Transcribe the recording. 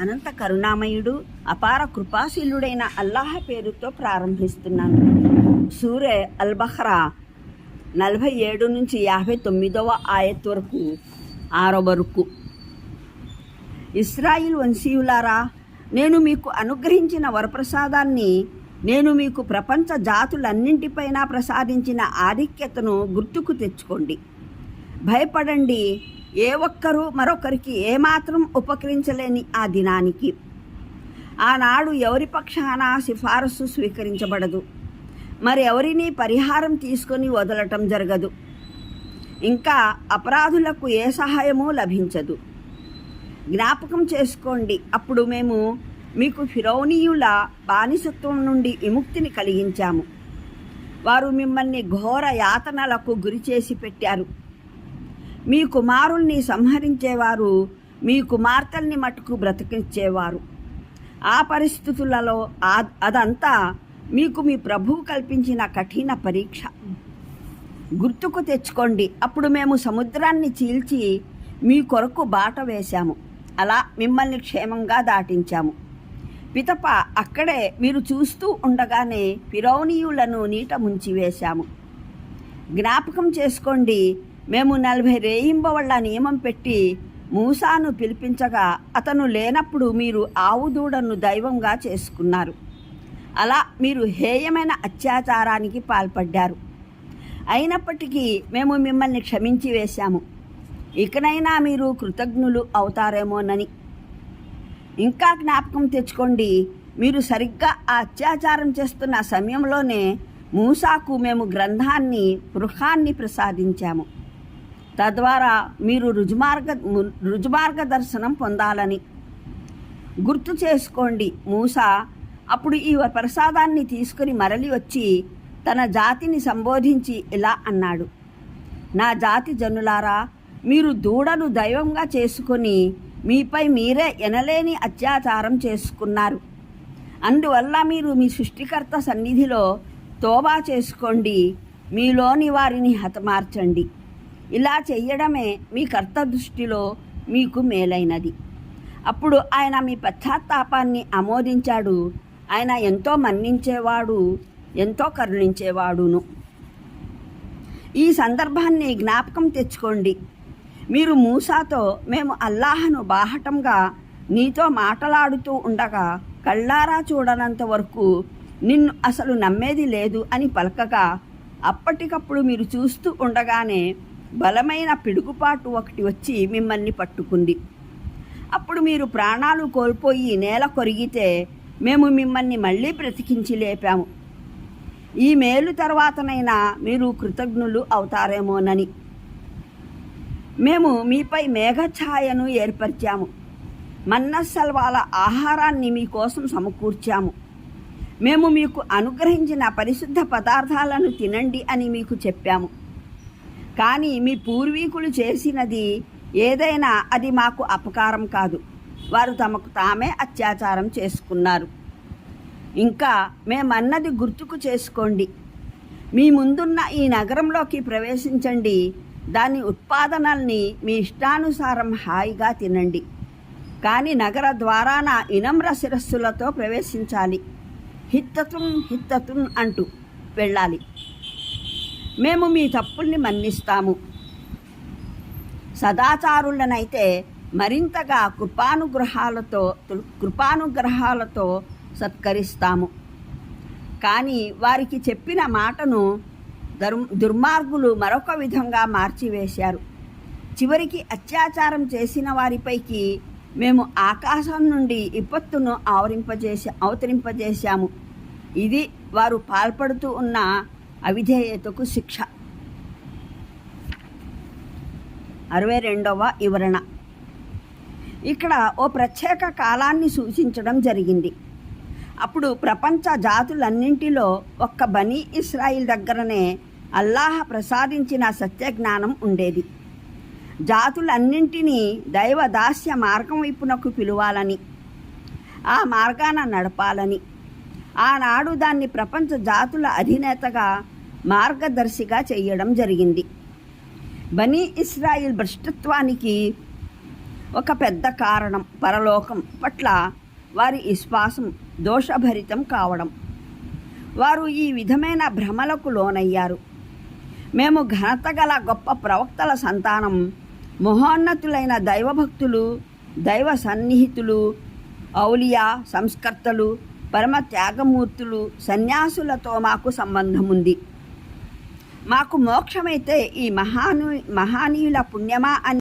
అనంత కరుణామయుడు అపార కృపాశీలుడైన అల్లాహ్ పేరుతో ప్రారంభిస్తున్నాను. సూర్య అల్బహ్రా నలభై ఏడు నుంచి యాభై తొమ్మిదవ ఆయత్ వరకు ఆరో వరకు ఇస్రాయిల్ వంశీయులారా నేను మీకు అనుగ్రహించిన వరప్రసాదాన్ని నేను మీకు ప్రపంచ జాతులన్నింటిపైన ప్రసాదించిన ఆధిక్యతను గుర్తుకు తెచ్చుకోండి. భయపడండి ఏ ఒక్కరూ మరొకరికి ఏమాత్రం ఉపకరించలేని ఆ దినానికి. ఆనాడు ఎవరి పక్షాన సిఫారసు స్వీకరించబడదు. మరి ఎవరిని పరిహారం తీసుకొని వదలటం జరగదు. ఇంకా అపరాధులకు ఏ సహాయమూ లభించదు. జ్ఞాపకం చేసుకోండి అప్పుడు మేము మీకు ఫిరౌనీయుల బానిసత్వం నుండి విముక్తిని కలిగించాము. వారు మిమ్మల్ని ఘోర యాతనలకు గురి చేసి పెట్టారు. మీ కుమారుల్ని సంహరించేవారు మీ కుమార్తెల్ని మటుకు బ్రతికించేవారు. ఆ పరిస్థితులలో అదంతా మీకు మీ ప్రభువు కల్పించిన కఠిన పరీక్ష. గుర్తుకు తెచ్చుకోండి అప్పుడు మేము సముద్రాన్ని చీల్చి మీ కొరకు బాట వేశాము. అలా మిమ్మల్ని క్షేమంగా దాటించాము. పితప అక్కడే మీరు చూస్తూ ఉండగానే ఫిరౌనీయులను నీట ముంచివేశాము. జ్ఞాపకం చేసుకోండి మేము నలభై రేయింబవళ్ళ నియమం పెట్టి మూసాను పిలిపించగా అతను లేనప్పుడు మీరు ఆవు దూడను దైవంగా చేసుకున్నారు. అలా మీరు హేయమైన అత్యాచారానికి పాల్పడ్డారు. అయినప్పటికీ మేము మిమ్మల్ని క్షమించి వేశాము. ఇకనైనా మీరు కృతజ్ఞులు అవుతారేమోనని. ఇంకా జ్ఞాపకం తెచ్చుకోండి మీరు సరిగ్గా ఆ అత్యాచారం చేస్తున్న సమయంలోనే మూసాకు మేము గ్రంథాన్ని గృహాన్ని ప్రసాదించాము. తద్వారా మీరు రుజుమార్గ ము- రుజుమార్గ దర్శనం పొందాలని. గుర్తు చేసుకోండి మూస అప్పుడు ఈ ప్రసాదాన్ని తీసుకుని మరలి వచ్చి తన జాతిని సంబోధించి ఇలా అన్నాడు. నా జాతి జనులారా మీరు దూడను దైవంగా చేసుకొని మీపై మీరే ఎనలేని అత్యాచారం చేసుకున్నారు. అందువల్ల మీరు మీ సృష్టికర్త సన్నిధిలో తోబా చేసుకోండి మీలోని వారిని హతమార్చండి. ఇలా చెయ్యడమే మీ కర్త దృష్టిలో మీకు మేలైనది. అప్పుడు ఆయన మీ పశ్చాత్తాపాన్ని ఆమోదించాడు. ఆయన ఎంతో మన్నించేవాడు ఎంతో కరుణించేవాడును. ఈ సందర్భాన్ని జ్ఞాపకం తెచ్చుకోండి. మీరు మూసాతో మేము అల్లాహను బాహటంగా నీతో మాటలాడుతూ ఉండగా కళ్ళారా చూడనంత వరకు నిన్ను అసలు నమ్మేది లేదు అని పలకగా అప్పటికప్పుడు మీరు చూస్తూ ఉండగానే బలమైన పిడుగుపాటు ఒకటి వచ్చి మిమ్మల్ని పట్టుకుంది. అప్పుడు మీరు ప్రాణాలు కోల్పోయి నేల కొరిగితే మేము మిమ్మల్ని మళ్ళీ బ్రతికించి లేపాము. ఈ మేలు తర్వాతనైనా మీరు కృతజ్ఞులు అవుతారేమోనని. మేము మీపై మేఘఛాయను ఏర్పరిచాము. మన్నసల్వాల ఆహారాన్ని మీకోసం సమకూర్చాము. మేము మీకు అనుగ్రహించిన పరిశుద్ధ పదార్థాలను తినండి అని మీకు చెప్పాము. కానీ మీ పూర్వీకులు చేసినది ఏదైనా అది మాకు అపకారం కాదు. వారు తమకు తామే అత్యాచారం చేసుకున్నారు. ఇంకా మేమన్నది గుర్తుకు చేసుకోండి. మీ ముందున్న ఈ నగరంలోకి ప్రవేశించండి. దాని ఉత్పాదనల్ని మీ ఇష్టానుసారం హాయిగా తినండి. కానీ నగర ద్వారాన ఇనమ్ర శిరస్సులతో ప్రవేశించాలి. హిత్తతున్ హిత్తతున్ అంటూ వెళ్ళాలి. మేము మీ తప్పుల్ని మన్నిస్తాము. సదాచారులనైతే మరింతగా కృపానుగ్రహాలతో కృపానుగ్రహాలతో సత్కరిస్తాము. కానీ వారికి చెప్పిన మాటను దుర్మార్గులు మరొక విధంగా మార్చివేశారు. చివరికి అత్యాచారం చేసిన వారిపైకి మేము ఆకాశం నుండి విపత్తును ఆవరింపజేసా అవతరింపజేశాము. ఇది వారు పాల్పడుతూ ఉన్న అవిధేయతకు శిక్ష. అరవై రెండవ వివరణ. ఇక్కడ ఓ ప్రత్యేక కాలాన్ని సూచించడం జరిగింది. అప్పుడు ప్రపంచ జాతులన్నింటిలో ఒక్క బనీ ఇస్రాయిల్ దగ్గరనే అల్లాహ్ ప్రసాదించిన సత్యజ్ఞానం ఉండేది. జాతులన్నింటినీ దైవ దాస్య మార్గం వైపునకు పిలువాలని ఆ మార్గాన నడపాలని ఆనాడు దాన్ని ప్రపంచ జాతుల అధినేతగా మార్గదర్శిగా చేయడం జరిగింది. బనీ ఇస్రాయిల్ భ్రష్టత్వానికి ఒక పెద్ద కారణం పరలోకం పట్ల వారి విశ్వాసం దోషభరితం కావడం. వారు ఈ విధమైన భ్రమలకు లోనయ్యారు. మేము ఘనత గల గొప్ప ప్రవక్తల సంతానం మహోన్నతులైన దైవభక్తులు దైవ సన్నిహితులు ఔలియా సంస్కర్తలు పరమ త్యాగమూర్తులు సన్యాసులతో మాకు సంబంధం ఉంది మాకు మోక్షమైతే ఈ మహాను మహానీయుల పుణ్యమా అని